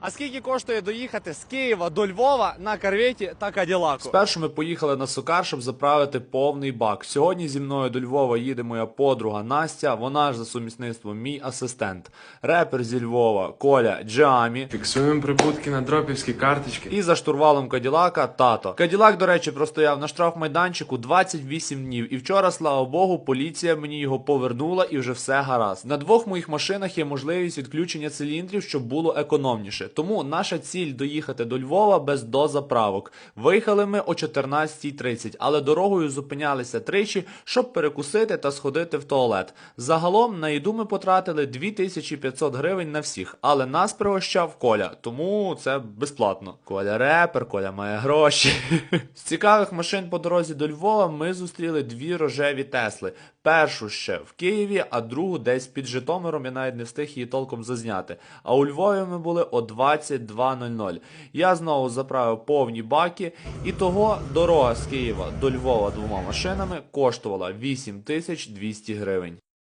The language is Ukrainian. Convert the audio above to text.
А скільки коштує доїхати з Києва до Львова на карветі та Каділаку? Спершу ми поїхали на Сокар, щоб заправити повний бак. Сьогодні зі мною до Львова їде моя подруга Настя, вона ж за сумісництвом мій асистент. Репер зі Львова, Коля, Джамі. Фіксуємо прибутки на дропівські карточки. І за штурвалом Каділака тато. Каділак, до речі, простояв на штрафмайданчику 28 днів. І вчора, слава Богу, поліція мені його повернула і вже все гаразд. На двох моїх машинах є можливість відключення циліндрів, щоб було економніше. Тому наша ціль доїхати до Львова без дозаправок. Виїхали ми о 14.30, але дорогою зупинялися тричі, щоб перекусити та сходити в туалет. Загалом на їду ми потратили 2500 гривень на всіх, але нас пригощав Коля, тому це безплатно. Коля репер, Коля має гроші. З цікавих машин по дорозі до Львова ми зустріли дві рожеві Тесли. Першу ще в Києві, а другу десь під Житомиром. Я навіть не встиг її толком зазняти. А у Львові ми були о 22.00. Я знову заправив повні баки, і того дорога з Києва до Львова двома машинами коштувала 8200 гривень.